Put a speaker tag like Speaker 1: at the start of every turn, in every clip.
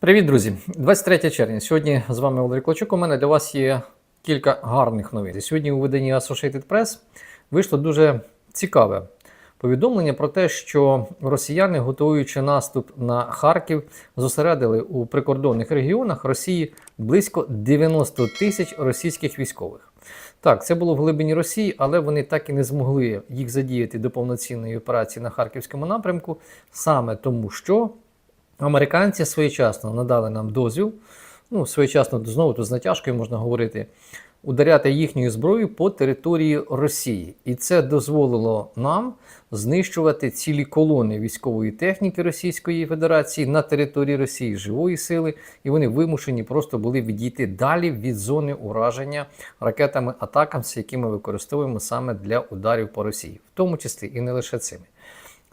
Speaker 1: Привіт, друзі! 23 червня. Сьогодні з вами Валерій Клочук. У мене для вас є кілька гарних новин. Сьогодні у виданні Associated Press вийшло дуже цікаве повідомлення про те, що росіяни, готуючи наступ на Харків, зосередили у прикордонних регіонах Росії близько 90 тисяч російських військових. Так, це було в глибині Росії, але вони так і не змогли їх задіяти до повноцінної операції на харківському напрямку, саме тому, що Американці своєчасно надали нам дозвіл, ну, своєчасно знову тут з натяжкою можна говорити, ударяти їхньою зброєю по території Росії. І це дозволило нам знищувати цілі колони військової техніки Російської Федерації на території Росії живої сили, і вони вимушені просто були відійти далі від зони ураження ракетами атакам, які ми використовуємо саме для ударів по Росії, в тому числі і не лише цими.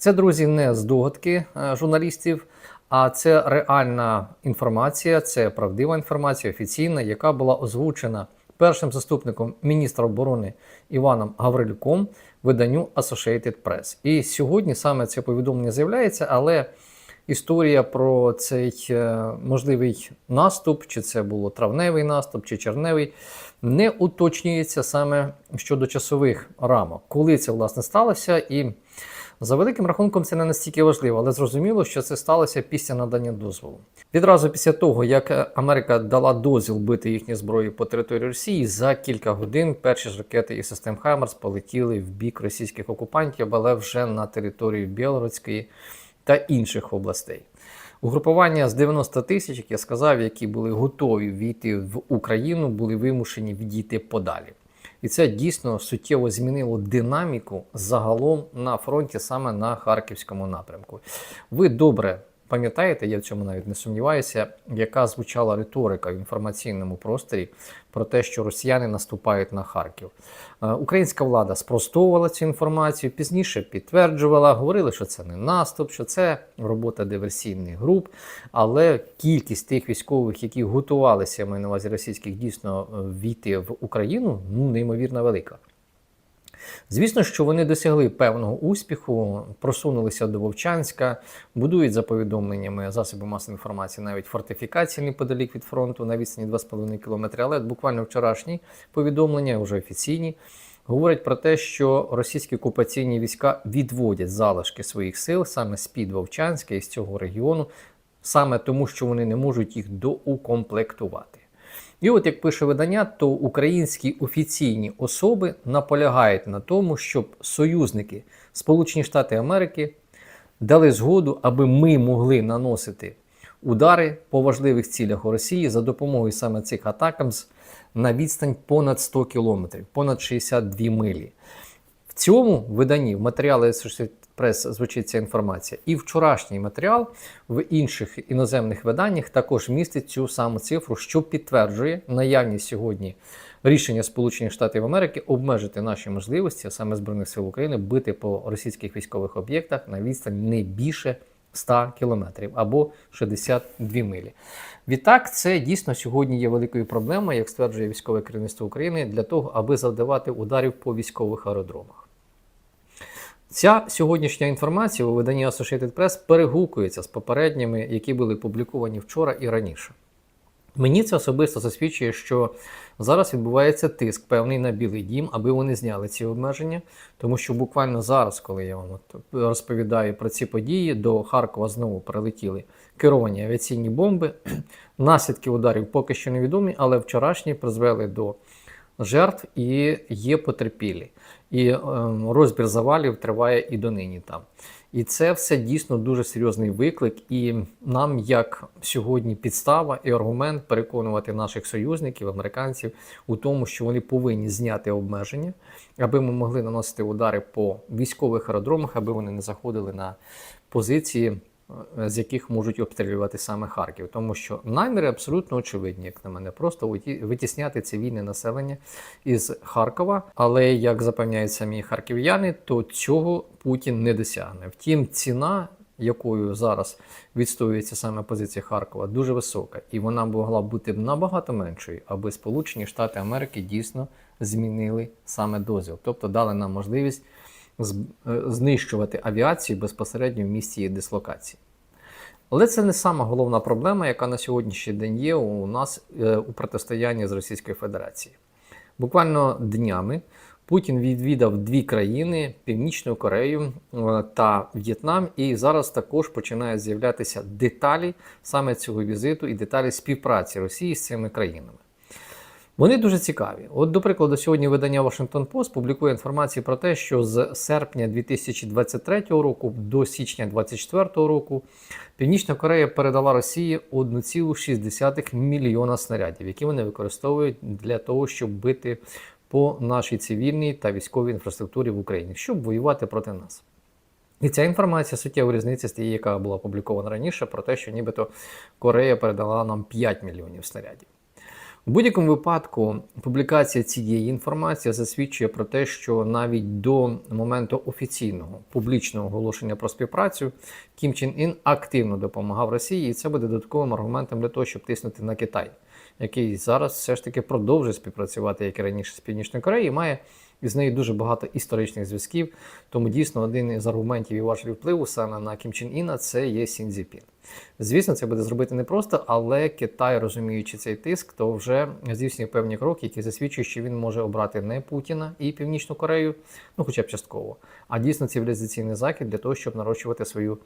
Speaker 1: Це, друзі, не здогадки е, журналістів, а це реальна інформація, це правдива інформація, офіційна, яка була озвучена першим заступником міністра оборони Іваном Гаврилюком виданню Associated Press. І сьогодні саме це повідомлення з'являється, але історія про цей е, можливий наступ, чи це було травневий наступ, чи червневий, не уточнюється саме щодо часових рамок, коли це власне сталося і. За великим рахунком, це не настільки важливо, але зрозуміло, що це сталося після надання дозволу. Відразу після того, як Америка дала дозвіл бити їхні зброї по території Росії, за кілька годин перші ж ракети і систем Хаймарс полетіли в бік російських окупантів, але вже на територію Білородської та інших областей. Угрупування з 90 тисяч, як я сказав, які були готові війти в Україну, були вимушені відійти подалі. І це дійсно суттєво змінило динаміку загалом на фронті, саме на харківському напрямку. Ви добре пам'ятаєте, я в цьому навіть не сумніваюся, яка звучала риторика в інформаційному просторі про те, що росіяни наступають на Харків. Е, українська влада спростовувала цю інформацію, пізніше підтверджувала, говорили, що це не наступ, що це робота диверсійних груп. Але кількість тих військових, які готувалися, я маю на увазі російських, дійсно е, війти в Україну, ну неймовірно велика. Звісно, що вони досягли певного успіху, просунулися до Вовчанська, будують за повідомленнями засоби масової інформації навіть фортифікації неподалік від фронту на відстані 2,5 км. Але буквально вчорашні повідомлення, вже офіційні, говорять про те, що російські окупаційні війська відводять залишки своїх сил саме з під Вовчанська і з цього регіону, саме тому, що вони не можуть їх доукомплектувати. І от як пише видання, то українські офіційні особи наполягають на тому, щоб союзники Сполучені Штати Америки дали згоду, аби ми могли наносити удари по важливих цілях у Росії за допомогою саме цих атакам на відстань понад 100 кілометрів, понад 62 милі. В цьому виданні в матеріали прес звучить ця інформація. І вчорашній матеріал в інших іноземних виданнях також містить цю саму цифру, що підтверджує наявність сьогодні рішення Сполучених Штатів Америки обмежити наші можливості, а саме Збройних сил України, бити по російських військових об'єктах на відстань не більше 100 кілометрів або 62 милі. Відтак, це дійсно сьогодні є великою проблемою, як стверджує військове керівництво України, для того, аби завдавати ударів по військових аеродромах. Ця сьогоднішня інформація у виданні Associated Press перегукується з попередніми, які були публіковані вчора і раніше. Мені це особисто засвідчує, що зараз відбувається тиск певний на Білий Дім, аби вони зняли ці обмеження, тому що буквально зараз, коли я вам розповідаю про ці події, до Харкова знову прилетіли керовані авіаційні бомби. Наслідки ударів поки що невідомі, але вчорашні призвели до жертв і є потерпілі. І е, розбір завалів триває і донині там. І це все дійсно дуже серйозний виклик. І нам, як сьогодні, підстава і аргумент переконувати наших союзників, американців у тому, що вони повинні зняти обмеження, аби ми могли наносити удари по військових аеродромах, аби вони не заходили на позиції з яких можуть обстрілювати саме Харків, тому що наміри абсолютно очевидні, як на мене, просто витісняти цивільне населення із Харкова. Але як запевняють самі харків'яни, то цього Путін не досягне. Втім, ціна. Якою зараз відстоюється саме позиція Харкова, дуже висока, і вона могла бути набагато меншою, аби Сполучені Штати Америки дійсно змінили саме дозвіл, тобто дали нам можливість Е, знищувати авіацію безпосередньо в місці її дислокації. Але це не сама головна проблема, яка на сьогоднішній день є у нас е, у протистоянні з Російською Федерацією. Буквально днями Путін відвідав дві країни Північну Корею е, та В'єтнам, і зараз також починають з'являтися деталі саме цього візиту і деталі співпраці Росії з цими країнами. Вони дуже цікаві. От, до прикладу, сьогодні видання Washington Post публікує інформацію про те, що з серпня 2023 року до січня 2024 року Північна Корея передала Росії 1,6 мільйона снарядів, які вони використовують для того, щоб бити по нашій цивільній та військовій інфраструктурі в Україні, щоб воювати проти нас. І ця інформація суттєво різниця з тією, яка була опублікована раніше, про те, що нібито Корея передала нам 5 мільйонів снарядів. У будь-якому випадку публікація цієї інформації засвідчує про те, що навіть до моменту офіційного публічного оголошення про співпрацю Кім Чен Ін активно допомагав Росії, і це буде додатковим аргументом для того, щоб тиснути на Китай, який зараз все ж таки продовжує співпрацювати, як і раніше з Північною Кореєю, має із нею дуже багато історичних зв'язків. Тому дійсно один із аргументів і важелів впливу саме на Кім Чен Іна це є Сінзіпін. Звісно, це буде зробити непросто, але Китай, розуміючи цей тиск, то вже здійснює певні кроки, які засвідчують, що він може обрати не Путіна і Північну Корею, ну хоча б частково, а дійсно цивілізаційний захід для того, щоб нарощувати свою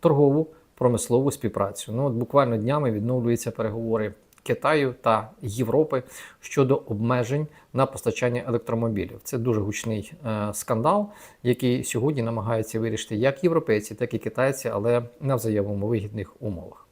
Speaker 1: торгову промислову співпрацю. Ну от буквально днями відновлюються переговори. Китаю та Європи щодо обмежень на постачання електромобілів. Це дуже гучний е, скандал, який сьогодні намагаються вирішити як європейці, так і китайці, але на взаємовигідних умовах.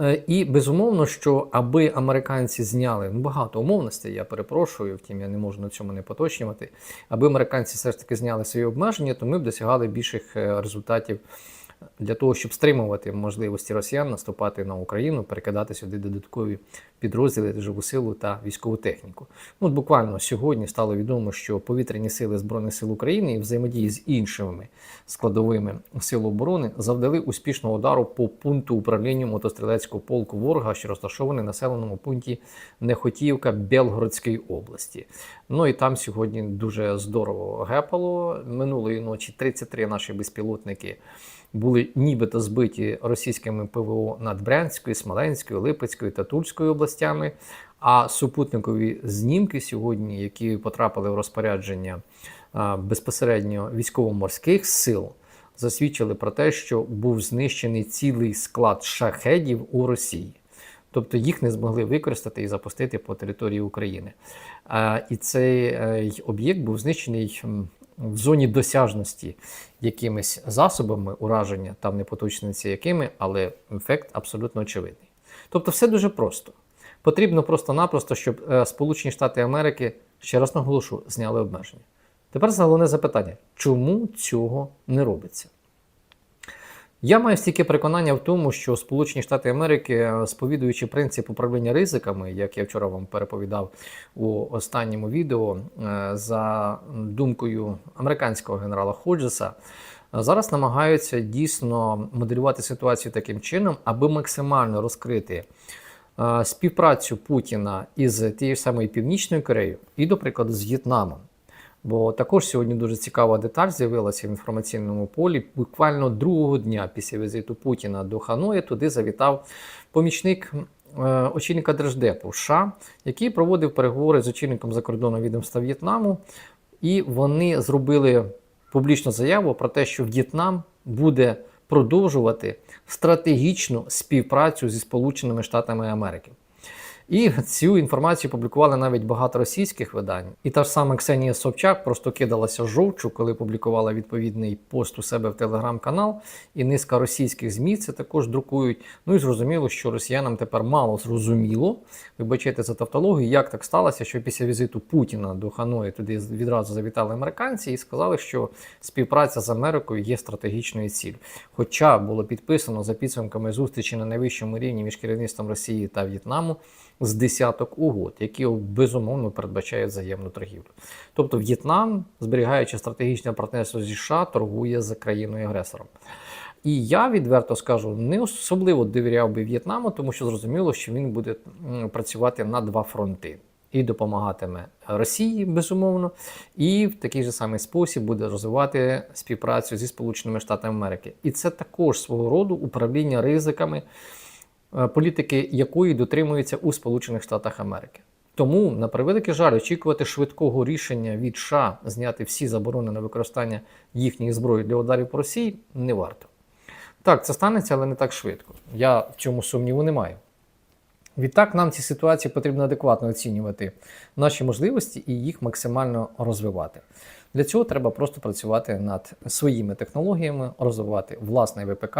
Speaker 1: Е, і безумовно, що аби американці зняли ну, багато умовностей, я перепрошую, втім я не можу на цьому не поточнювати. Аби американці все ж таки зняли свої обмеження, то ми б досягали більших е, результатів для того, щоб стримувати можливості росіян наступати на Україну, перекидати сюди додаткові підрозділи, живу силу та військову техніку. Ну, буквально сьогодні стало відомо, що повітряні сили Збройних сил України і взаємодії з іншими складовими сил оборони завдали успішного удару по пункту управління мотострілецького полку ворога, що розташований в населеному пункті Нехотіївка Белгородської області. Ну і там сьогодні дуже здорово гепало. Минулої ночі 33 наші безпілотники були нібито збиті російськими ПВО над Брянською, Смоленською, Липецькою та Тульською областями. А супутникові знімки сьогодні, які потрапили в розпорядження безпосередньо військово-морських сил, засвідчили про те, що був знищений цілий склад шахедів у Росії. Тобто їх не змогли використати і запустити по території України. І цей е, об'єкт був знищений в зоні досяжності якимись засобами ураження, там не поточниці якими, але ефект абсолютно очевидний. Тобто, все дуже просто. Потрібно просто-напросто, щоб е, Сполучені Штати Америки, ще раз наголошу, зняли обмеження. Тепер головне запитання: чому цього не робиться? Я маю стільки переконання в тому, що Сполучені Штати Америки, е, сповідуючи принцип управління ризиками, як я вчора вам переповідав у останньому відео, е, за думкою американського генерала Ходжеса, е, зараз намагаються дійсно моделювати ситуацію таким чином, аби максимально розкрити співпрацю Путіна із тією самою Північною Кореєю і, до прикладу, з В'єтнамом. Бо також сьогодні дуже цікава деталь з'явилася в інформаційному полі. Буквально другого дня після візиту Путіна до Ханої туди завітав помічник е, очільника Держдепу США, який проводив переговори з очільником закордонного відомства В'єтнаму, і вони зробили публічну заяву про те, що В'єтнам буде продовжувати стратегічну співпрацю зі Сполученими Штатами Америки. І цю інформацію публікували навіть багато російських видань. І та ж сама Ксенія Собчак просто кидалася жовчу, коли публікувала відповідний пост у себе в телеграм-канал. І низка російських ЗМІ це також друкують. Ну і зрозуміло, що росіянам тепер мало зрозуміло, вибачайте за тавтологію, як так сталося, що після візиту Путіна до Ханої туди відразу завітали американці і сказали, що співпраця з Америкою є стратегічною ціллю. Хоча було підписано за підсумками зустрічі на найвищому рівні між керівництвом Росії та В'єтнаму з десяток угод, які безумовно передбачають взаємну торгівлю. Тобто В'єтнам, зберігаючи стратегічне партнерство зі США, торгує з країною-агресором. І я відверто скажу, не особливо довіряв би В'єтнаму, тому що зрозуміло, що він буде працювати на два фронти. і допомагатиме Росії, безумовно, і в такий же самий спосіб буде розвивати співпрацю зі Сполученими Штатами Америки. І це також свого роду управління ризиками, політики якої дотримуються у Сполучених Штатах Америки. Тому, на превеликий жаль, очікувати швидкого рішення від США зняти всі заборони на використання їхньої зброї для ударів по Росії не варто. Так, це станеться, але не так швидко. Я в цьому сумніву не маю. Відтак, нам ці ситуації потрібно адекватно оцінювати наші можливості і їх максимально розвивати. Для цього треба просто працювати над своїми технологіями, розвивати власний ВПК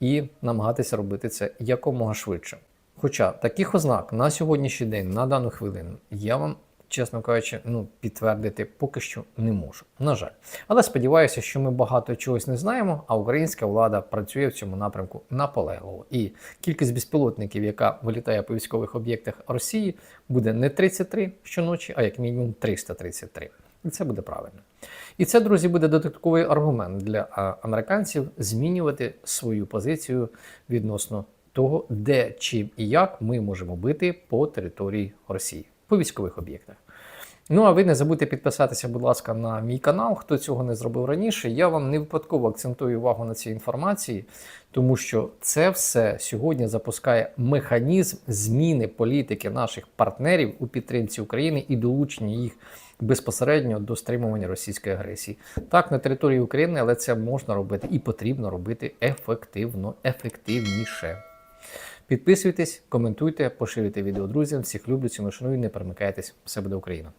Speaker 1: і намагатися робити це якомога швидше. Хоча таких ознак на сьогоднішній день, на дану хвилину, я вам, чесно кажучи, ну, підтвердити поки що не можу. На жаль. Але сподіваюся, що ми багато чогось не знаємо, а українська влада працює в цьому напрямку наполегливо. І кількість безпілотників, яка вилітає по військових об'єктах Росії, буде не 33 щоночі, а як мінімум 333. І це буде правильно. І це, друзі, буде додатковий аргумент для американців змінювати свою позицію відносно того, де, чим і як ми можемо бити по території Росії, по військових об'єктах. Ну а ви не забудьте підписатися, будь ласка, на мій канал. Хто цього не зробив раніше, я вам не випадково акцентую увагу на цій інформації, тому що це все сьогодні запускає механізм зміни політики наших партнерів у підтримці України і долучення їх безпосередньо до стримування російської агресії. Так, на території України, але це можна робити і потрібно робити ефективно, ефективніше. Підписуйтесь, коментуйте, поширюйте відео друзям. Всіх люблю, ці машину і не перемикайтесь. Все буде Україна!